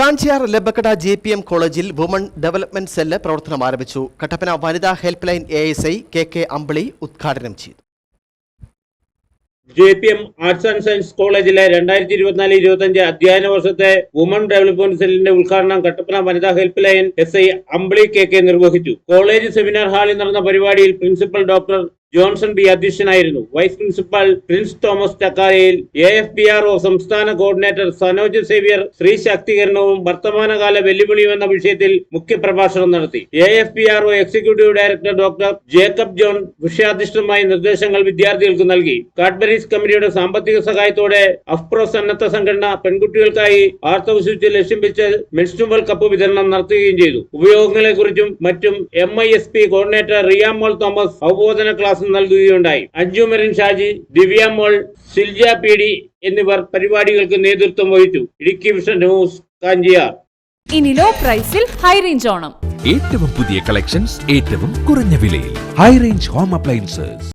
Kanchiyar Labbakkada J P M കോളേജിൽ woman development cell പ്രവർത്തനം ആരംഭിച്ചു. കട്ടപ്പന വനിതാ help line A S I K K Ambili ഉദ്ഘാടനം ചെയ്തു. J P M arts and science കോളേജിലെ രണ്ടായിരത്തി ഇരുപത്തിനാല് ഇരുപത്തഞ്ച് അധ്യയന വർഷത്തെ വുമൺ ഡെവലപ്മെന്റ് സെല്ലിന്റെ ഉദ്ഘാടനം കട്ടപ്പന വനിതാ help line S I Ambili K K നിർവഹിച്ചു. കോളേജ് സെമിനാർ ഹാളിൽ നടന്ന പരിപാടിയിൽ പ്രിൻസിപ്പൽ ഡോക്ടർ ജോൺസൺ ബി അധ്യക്ഷനായിരുന്നു. Vice principal Prince Thomas Chakkarayil A F P R O സംസ്ഥാന കോർഡിനേറ്റർ സനോജ് സേവ്യർ ശ്രീ ശാക്തീകരണവും വർത്തമാനകാല വെല്ലുവിളിയും എന്ന വിഷയത്തിൽ മുഖ്യപ്രഭാഷണം നടത്തി. A F P R O executive director doctor Jacob John വിഷയാധിഷ്ഠിതമായ നിർദ്ദേശങ്ങൾ വിദ്യാർത്ഥികൾക്ക് നൽകി. കാഡ്ബറീസ് കമ്പനിയുടെ സാമ്പത്തിക സഹായത്തോടെ അഫ്പ്രോ സന്നദ്ധ സംഘടന പെൺകുട്ടികൾക്കായി ആർത്തവശുചി ലക്ഷ്യം വെച്ച് മെൻസ്റ്റുവൽ കപ്പ് വിതരണം നടത്തുകയും ചെയ്തു. ഉപയോഗങ്ങളെക്കുറിച്ചും മറ്റും M I S P coordinator Riyamol Thomas അവബോധന class നൽകുകയുണ്ടായി അഞ്ജുമരൻ ഷാജി ദിവ്യ മോൾ സിൽജ പി ഡി എന്നിവർ പരിപാടികൾക്ക് നേതൃത്വം വഹിച്ചു ഇടുക്കി വിഷൻ ന്യൂസ് കാഞ്ചിയാർ ഇനി ലോ പ്രൈസിൽ ഹൈ റേഞ്ച് ഓണം ഏറ്റവും പുതിയ കളക്ഷൻസ് ഏറ്റവും കുറഞ്ഞ വിലയിൽ ഹൈ റേഞ്ച് ഹോം അപ്ലയൻസസ്